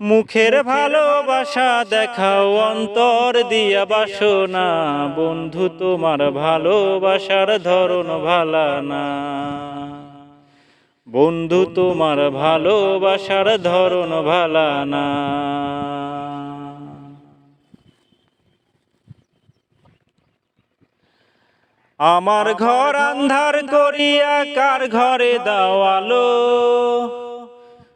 মুখের ভালোবাসা দেখাও, অন্তর দিয়া বাসনা। বন্ধু, তোমার ভালোবাসার ধরন ভালানা। বন্ধু, তোমার ভালোবাসার ধরন ভালানা। আমার ঘর আন্ধার করিয়া কার ঘরে দাওয়ালো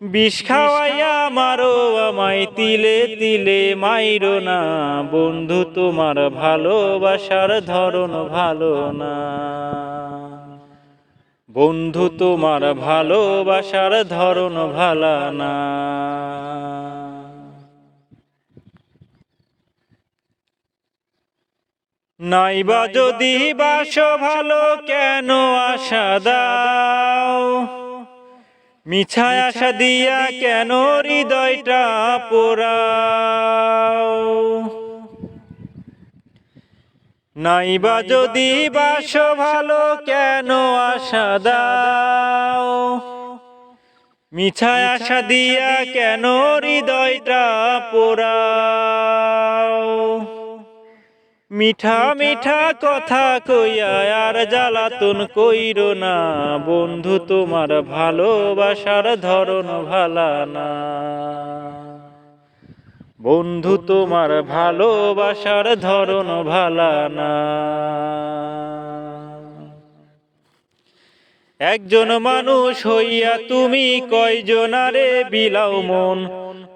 বিষ খাওয়াইয়া মারো আমায় তিলে তিলে মাইরো না। বন্ধু তোমার ভালোবাসার ধরন ভালো না। বন্ধু তোমার ভালোবাসার ধরন ভালা না। নাইবা যদি বাস ভালো কেন আশা দাও মিছায় আশা দিয়া কেন হৃদয়টা পোড়াও? নাইবা যদি বাস ভালো কেন আশা দাও? মিছায় আশা দিয়া কেন হৃদয়টা পোড়াও? মিঠা মিঠা কথা কইয়া আর জ্বালাতন কইর না। বন্ধু, তোমার ভালোবাসার ধরন ভালা না। বন্ধু, তোমার ভালোবাসার ধরন ভালা না। একজন মানুষ হইয়া তুমি কয়জনারে বিলাও মন?